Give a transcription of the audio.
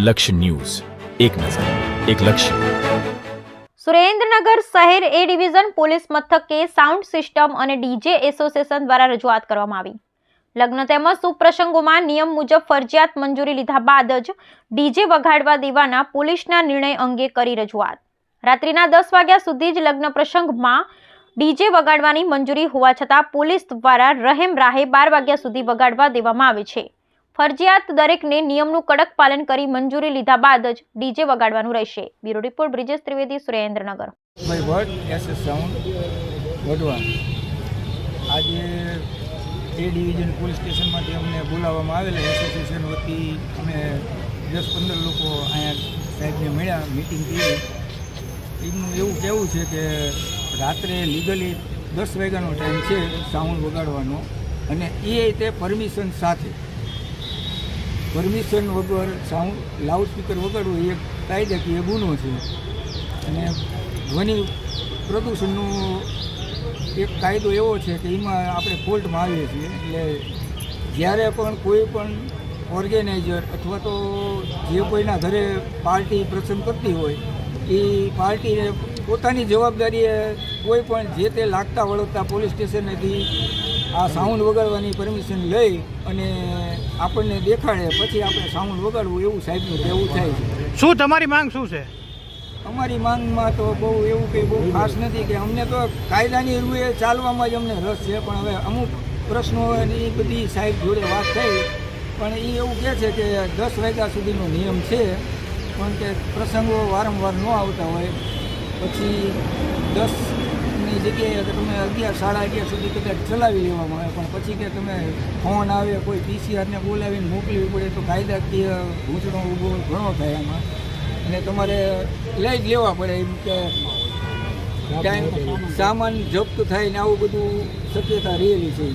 લક્ષ્ય ન્યૂઝ. એક નજર, એક લક્ષ્ય. સુરેન્દ્રનગર શહેર એ ડિવિઝન પોલીસ મથકે સાઉન્ડ સિસ્ટમ અને ડીજે એસોસિએશન દ્વારા રજૂઆત કરવામાં આવી. લગ્ન તેમજ સુપ્રસંગોમાં નિયમ મુજબ ફરજિયાત મંજૂરી લીધા બાદ જ ડીજે વગાડવા દેવાના પોલીસના નિર્ણય અંગે કરી રજૂઆત. રાત્રિના દસ વાગ્યા સુધી જ લગ્ન પ્રસંગમાં ડીજે વગાડવાની મંજૂરી હોવા છતાં પોલીસ દ્વારા રહેમ રાહે બાર વાગ્યા સુધી વગાડવા દેવામાં આવે છે. ફરજિયાત દરેકને નિયમનું કડક પાલન કરી મંજૂરી લીધા બાદ જ ડીજે વગાડવાનું રહેશે. Bureau report, Brijesh Trivedi, Surendranagar. આજે એ ડિવિઝન પોલીસ સ્ટેશનમાંથી અમને બોલાવવામાં આવેલા એસોસિએશન વતી અમે દસ પંદર લોકો અહીંયા સાહેબને મળ્યા મિટિંગ કરી. એમનું એવું કહેવું છે કે રાત્રે લીગલી દસ વાગ્યાનો ટાઈમ છે સાઉન્ડ વગાડવાનો અને એ તે પરમિશન સાથે પરમિશન વગર સાઉન્ડ લાઉડસ્પીકર વગાડવું એ એક કાયદાકીય ગુનો છે. અને ધ્વનિ પ્રદૂષણનો એક કાયદો એવો છે કે એમાં આપણે ફોલ્ટમાં આવીએ છીએ. એટલે જ્યારે પણ કોઈ પણ ઓર્ગેનાઇઝર અથવા તો જે કોઈના ઘરે પાર્ટી પ્રસંગ કરતી હોય એ પાર્ટીને પોતાની જવાબદારીએ કોઈ પણ જે તે લાગતા વળગતા પોલીસ સ્ટેશનેથી આ સાઉન્ડ વગાડવાની પરમિશન લઈ અને આપણને દેખાડે પછી આપણે સાઉન્ડ વગાડવું એવું સાહેબનું કહેવું થાય છે. શું તમારી માંગ શું છે? અમારી માંગમાં તો બહુ એવું કંઈ બહુ ખાસ નથી કે અમને તો કાયદાની રૂએ ચાલવામાં જ અમને રસ છે પણ હવે અમુક પ્રશ્નો એ બધી સાહેબ જોડે વાત થઈ પણ એ એવું કહે છે કે દસ વાગ્યા સુધીનો નિયમ છે. પણ કે પ્રસંગો વારંવાર ન આવતા હોય. પછી દસની જગ્યાએ તમે અગિયાર સાડા અગિયાર સુધી કદાચ ચલાવી લેવામાં આવે પણ પછી કે તમે ફોન આવે કોઈ પીસીઆરને બોલાવીને મોકલવી પડે તો કાયદાકીય ઘૂંચણો ઊભો ઘણો થાય એમાં. અને તમારે લઈ જ લેવા પડે એમ કે ટાઈમ સામાન જપ્ત થાય ને આવું બધું શક્યતા રહેલી છે.